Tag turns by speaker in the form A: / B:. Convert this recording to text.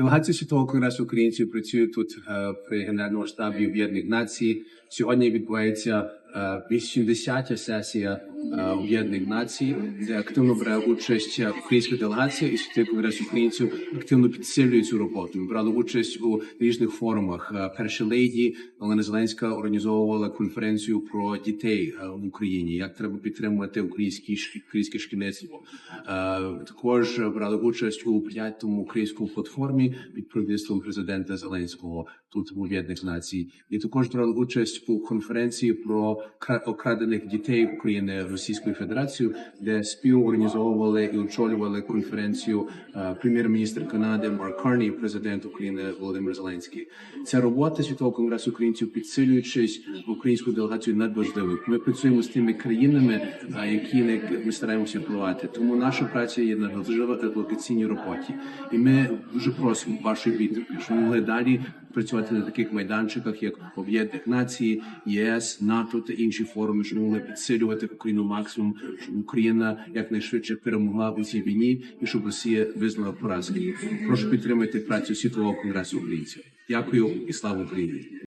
A: Делегація світового конгресу українців працює тут е, при генеральному штабі Об'єднаних Націй. Сьогодні відбувається е, 80-та сесія е, Об'єднаних Націй, де активно бере участь українська делегація і світовий конгрес українців активно підсилює цю роботу. Ми брали участь у різних форумах. Е, Перша леді Олена Зеленська організовувала конференцію про дітей е, в Україні, як треба підтримувати українські українське шкільництво. Е, Також брали участь у п'ятому українському платформі під провідництвом президента Зеленського тут в Об'єднаних Націй. І також брали участь у конференції про кра- окрадених дітей України Російською Федерацією, де співорганізовували і очолювали конференцію е, прем'єр-міністр Канади Марк Карні президент України Володимир Зеленський. Ця робота світового конгресу українців підсилюючись українську делегацію надважливою. Ми працюємо з тими країнами, а, які ми стараємося впливати. Тому наша праця є надважлива в адвокаційній роботі, і ми дуже просимо вашої підтримки, щоб ми могли далі працювати на таких майданчиках, як Об'єднаних Націй, ЄС, НАТО та інші форуми, щоб могли підсилювати Україну максимум, щоб Україна якнайшвидше перемогла у цій війні і щоб Росія визнала поразки. Прошу підтримати працю світового конгресу українців. Дякую і слава Україні.